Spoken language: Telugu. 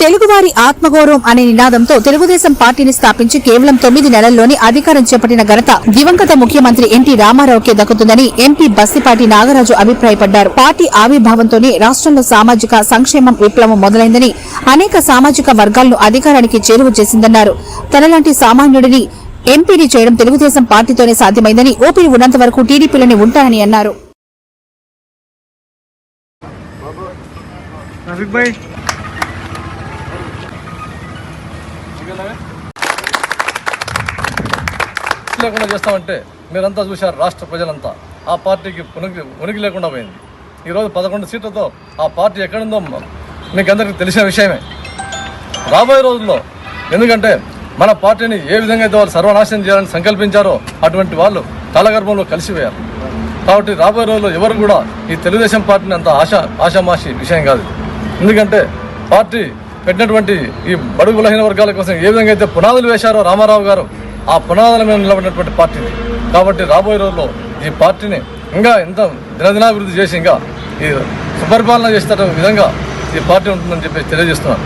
తెలుగువారి ఆత్మగౌరవం అనే నినాదంతో తెలుగుదేశం పార్టీని స్థాపించి కేవలం తొమ్మిది నెలల్లోనే అధికారం చేపట్టిన ఘనత దివంగత ముఖ్యమంత్రి ఎన్టీ రామారావుకే దక్కుతుందని ఎంపీ బస్సిపాటి నాగరాజు అభిప్రాయపడ్డారు. పార్టీ ఆవిర్భావంతోనే రాష్ట్రంలో సామాజిక సంక్షేమం విప్లవం మొదలైందని అనేక సామాజిక వర్గాలను అధికారానికి చేరువ చేసిందన్నారు. తనలాంటి సామాన్యుడిని ఎంపీని చేయడం తెలుగుదేశం పార్టీతోనే సాధ్యమైందని ఓపీ ఉన్నంత వరకు టీడీపీలోనే ఉంటానని అన్నారు. లేకుండా చేస్తామంటే మీరంతా చూశారు రాష్ట్ర ప్రజలంతా. ఆ పార్టీకి ఉనికి ఉనికి లేకుండా పోయింది. ఈరోజు పదకొండు సీట్లతో ఆ పార్టీ ఎక్కడుందో మీకు అందరికీ తెలిసిన విషయమే. రాబోయే రోజుల్లో ఎందుకంటే మన పార్టీని ఏ విధంగా అయితే వాళ్ళు సర్వనాశనం చేయాలని సంకల్పించారో అటువంటి వాళ్ళు కాలగర్భంలో కలిసిపోయారు. కాబట్టి రాబోయే రోజుల్లో ఎవరు కూడా ఈ తెలుగుదేశం పార్టీని అంత ఆశ ఆశామాషి విషయం కాదు. ఎందుకంటే పార్టీ పెట్టినటువంటి ఈ బడుగు బలహీన వర్గాల కోసం ఏ విధంగా అయితే పునాదులు వేశారో రామారావు గారు ఆ పునాదుల మీద నిలబడినటువంటి పార్టీ కాబట్టి రాబోయే రోజుల్లో ఈ పార్టీని ఇంకా ఎంత దినదినాభివృద్ధి చేసి ఇంకా ఈ సుపరిపాలన చేసేట విధంగా ఈ పార్టీ ఉంటుందని చెప్పి తెలియజేస్తున్నాను.